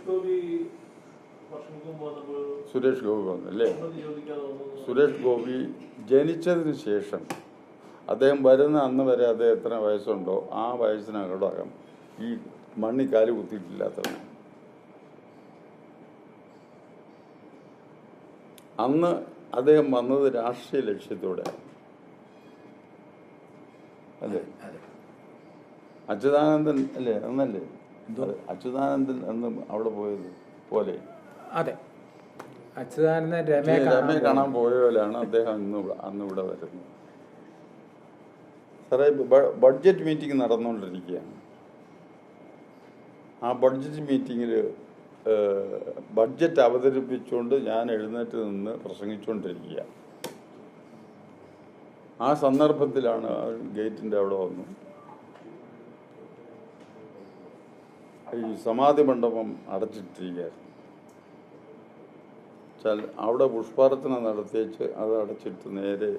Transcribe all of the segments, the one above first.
സുരേഷ് ഗോപി വന്നല്ലേ സുരേഷ് ഗോപി വന്നു അല്ലേ? അനുമതി ചോദിക്കാതെ വന്നു സുരേഷ് ഗോപി ജനിച്ചതിന് ശേഷം അദ്ദേഹം വരുന്ന അന്ന് വരെ അദ്ദേഹം എത്ര വയസ്സുണ്ടോ ആ വയസ്സിനകടകം ഈ മണ്ണി കാൽ കുത്തിയിട്ടില്ലാത്ത അന്ന് അദ്ദേഹം വന്നത് രാഷ്ട്രീയ ലക്ഷ്യത്തോടെ. അല്ലേ? അച്യുതാനന്ദൻ അല്ലേ? അന്നല്ലേ? അച്യുതാനന്ദൻ അന്ന് അവിടെ പോയത് പോലെ. അതെ. അച്യുതാനന്ദൻ രമയെ രമയെ കാണാൻ പോയ പോലെയാണ് അദ്ദേഹം ഇന്ന് അന്ന് ഇവിടെ വരുന്നത്. സാറേ ബഡ്ജറ്റ് മീറ്റിംഗ് നടന്നുകൊണ്ടിരിക്കുകയാണ്. ആ ബഡ്ജറ്റ് മീറ്റിങ്ങിൽ ബഡ്ജറ്റ് അവതരിപ്പിച്ചുകൊണ്ട് ഞാൻ എഴുന്നേറ്റ് നിന്ന് പ്രസംഗിച്ചുകൊണ്ടിരിക്കുക ആ സന്ദർഭത്തിലാണ് ഗേറ്റിന്റെ ഗേറ്റിന്റെ അവിടെ വന്നു ഈ സമാധി മണ്ഡപം അടച്ചിട്ടിരിക്കുകയായിരുന്നു. വെച്ചാൽ അവിടെ പുഷ്പാർച്ചന നടത്തിയേച്ച് അത് അടച്ചിട്ട് നേരെ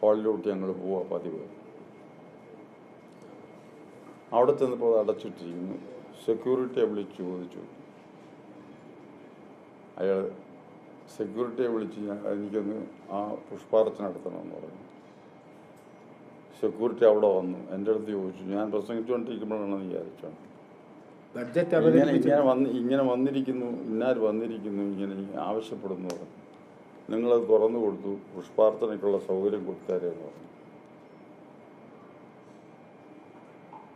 ഹാളിലോട്ട് ഞങ്ങൾ പോവാ പതിവ്. അവിടെ ചെന്നപ്പോൾ അത് അടച്ചിട്ടിരിക്കുന്നു. സെക്യൂരിറ്റിയെ വിളിച്ച് ചോദിച്ചു. അയാൾ സെക്യൂരിറ്റിയെ വിളിച്ച് ഞാൻ എനിക്കൊന്ന് ആ പുഷ്പാർച്ചന നടത്തണമെന്ന് പറഞ്ഞു. സെക്യൂരിറ്റി അവിടെ വന്നു. എന്റെ അടുത്ത് ചോദിച്ചു ഞാൻ പ്രസംഗിച്ചുകൊണ്ടിരിക്കുമ്പോഴാണെന്ന് വിചാരിച്ചു. ബഡ്ജറ്റ് ഇങ്ങനെ ഇങ്ങനെ വന്ന് ഇങ്ങനെ വന്നിരിക്കുന്നു ഇന്നാർ വന്നിരിക്കുന്നു ഇങ്ങനെ ആവശ്യപ്പെടുന്നു പറഞ്ഞു. നിങ്ങളത് തുറന്നു കൊടുത്തു പുഷ്പാർത്ഥനയ്ക്കുള്ള സൗകര്യം കൊടുത്താരേ എന്ന് പറഞ്ഞു.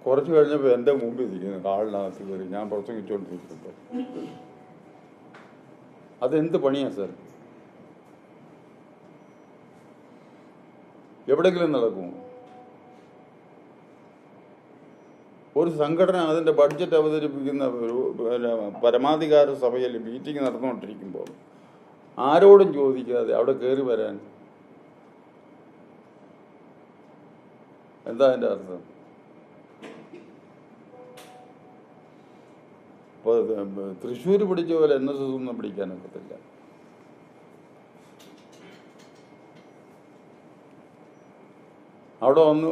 കുറച്ച് കഴിഞ്ഞപ്പോൾ എന്റെ മുമ്പിൽ ഇരിക്കുന്നു കാളിനകത്ത് കയറി. ഞാൻ പ്രസംഗിച്ചുകൊണ്ടിരിക്കുമ്പോൾ അതെന്ത് പണിയാ സാർ? എവിടെങ്കിലും നടക്കുമോ? ഒരു സംഘടന അതിന്റെ ബഡ്ജറ്റ് അവതരിപ്പിക്കുന്ന ഒരു പരമാധികാര സഭയിൽ മീറ്റിംഗ് നടന്നുകൊണ്ടിരിക്കുമ്പോൾ ആരോടും ചോദിക്കാതെ അവിടെ കയറി വരാൻ എന്താ അതിന്റെ അർത്ഥം? ഇപ്പോൾ തൃശ്ശൂർ പിടിച്ച പോലെ എൻ എസ് എസ് ഒന്നും അവിടെ വന്നു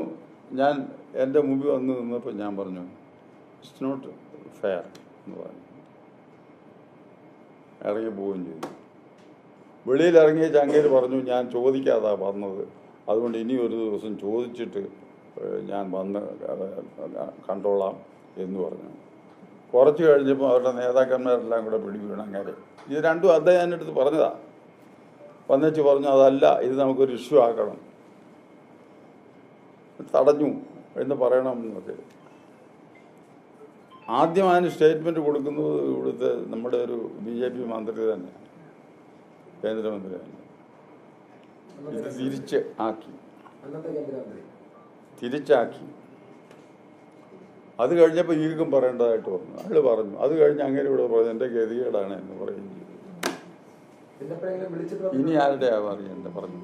ഞാൻ എന്റെ മുമ്പിൽ വന്ന് നിന്നപ്പോൾ ഞാൻ പറഞ്ഞു ഇറ്റ്സ് നോട്ട് ഫെയർ എന്ന് പറഞ്ഞു. ഇറങ്ങി പോവുകയും ചെയ്തു. വെളിയിൽ ഇറങ്ങിയ ചങ്ങയിൽ പറഞ്ഞു ഞാൻ ചോദിക്കാതാ വന്നത്. അതുകൊണ്ട് ഇനി ഒരു ദിവസം ചോദിച്ചിട്ട് ഞാൻ വന്ന് കണ്ടോളാം എന്ന് പറഞ്ഞു. കുറച്ച് കഴിഞ്ഞപ്പോൾ അവരുടെ നേതാക്കന്മാരെല്ലാം കൂടെ പിടി വീണ് അങ്ങനെ. ഇത് രണ്ടും അദ്ദേഹം എന്റെ അടുത്ത് പറഞ്ഞതാ. വന്നേച്ച് പറഞ്ഞു അതല്ല ഇത് നമുക്കൊരു ഇഷ്യൂ ആക്കണം. തടഞ്ഞു. എന്ന് പറയണം എന്നൊക്കെ. ആദ്യം അതിന് സ്റ്റേറ്റ്മെന്റ് കൊടുക്കുന്നത് ഇവിടുത്തെ നമ്മുടെ ഒരു ബി ജെ പി മന്ത്രി തന്നെ കേന്ദ്രമന്ത്രി തന്നെ. ഇത് തിരിച്ച് ആക്കി. തിരിച്ചാക്കി. അത് കഴിഞ്ഞപ്പോൾ ഈർക്കും പറയേണ്ടതായിട്ട് പറഞ്ഞു അയാൾ പറഞ്ഞു അത് കഴിഞ്ഞ് അങ്ങനെ ഇവിടെ പറഞ്ഞു എന്റെ ഗതികേടാണ് എന്ന് പറയുകയും ചെയ്തു. ഇനി? ആരുടെ ആവാറിയ പറഞ്ഞു.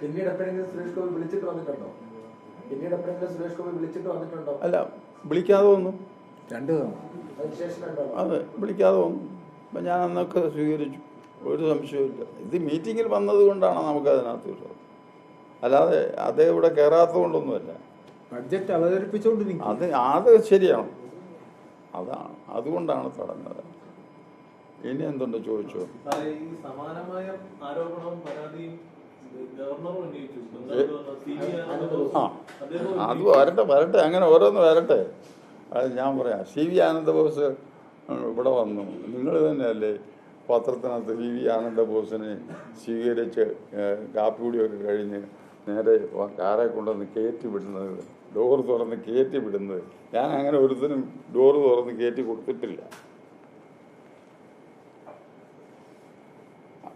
പിന്നീട് എപ്പോഴെങ്കിലും സുരേഷ് ഗോപി വിളിച്ചിട്ട് വന്നിട്ടുണ്ടോ പിന്നീട് എപ്പോഴെങ്കിലും സുരേഷ് ഗോപി വിളിച്ചിട്ട് വന്നിട്ടുണ്ടോ? അല്ല വിളിക്കാതെ വന്നു. രണ്ട് അതെ വിളിക്കാതെ വന്നു. അപ്പം ഞാൻ അന്നൊക്കെ സ്വീകരിച്ചു. ഒരു സംശയമില്ല ഇത് മീറ്റിങ്ങിൽ വന്നത് കൊണ്ടാണ് നമുക്ക് അതിനകത്ത് വിഷയം അല്ലാതെ അത് ഇവിടെ കയറാത്തത് കൊണ്ടൊന്നുമല്ല. ബഡ്ജറ്റ് അവതരിപ്പിച്ചുകൊണ്ട് അത് അത് ശരിയാണ്. അതാണ്. അതുകൊണ്ടാണ് തടഞ്ഞത് ഇനി എന്തുണ്ട് ചോദിച്ചു? സമാനമായ ആരോപണവും പരാതിയും ഗവർണർ ഉന്നയിച്ചു. ആ. അത് വരട്ടെ വരട്ടെ അങ്ങനെ ഓരോന്ന് വരട്ടെ. അത് ഞാൻ പറയാം. സി വി ആനന്ദബോസ് ഇവിടെ വന്നു. നിങ്ങൾ തന്നെയല്ലേ പത്രത്തിനകത്ത് വി വി ആനന്ദബോസിനെ സ്വീകരിച്ച് കാപ്പി കുടിയൊക്കെ കഴിഞ്ഞ് നേരെ കാറെ കൊണ്ടുവന്ന് കയറ്റി വിടുന്നത് ഡോർ തുറന്ന് കയറ്റി വിടുന്നത്. ഞാൻ അങ്ങനെ ഒരുത്തിനും ഡോറ് തുറന്ന് കയറ്റി കൊടുത്തിട്ടില്ല.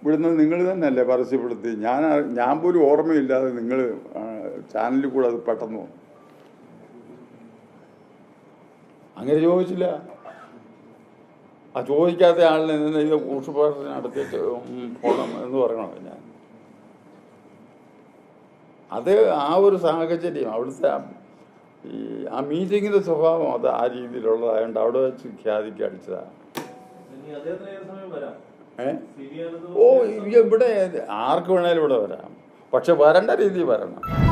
വിടുന്നത് നിങ്ങൾ തന്നെയല്ലേ പരസ്യപ്പെടുത്തി ഞാൻ ഞാൻ പോലും ഓർമ്മയില്ലാതെ നിങ്ങൾ ചാനലിൽ കൂടെ അത് പെട്ടെന്ന് അങ്ങനെ ചോദിച്ചില്ല. ആ ചോദിക്കാത്ത ആളിനെ ഇത് കൂട്ടുപാട്ടിന് അടുത്തേക്ക് പോകണം എന്ന് പറയണോ ഞാൻ. അത് ആ ഒരു സാഹചര്യം അവിടുത്തെ ഈ ആ മീറ്റിങ്ങിന്റെ സ്വഭാവം അത് ആ രീതിയിലുള്ളതായതുകൊണ്ട് അവിടെ വെച്ച് ഖ്യാതിക്ക് അടിച്ചതാണ് ഓ ഇവിടെ ആർക്ക് വേണേലും ഇവിടെ വരാം. പക്ഷെ വരേണ്ട രീതിയിൽ വരണം.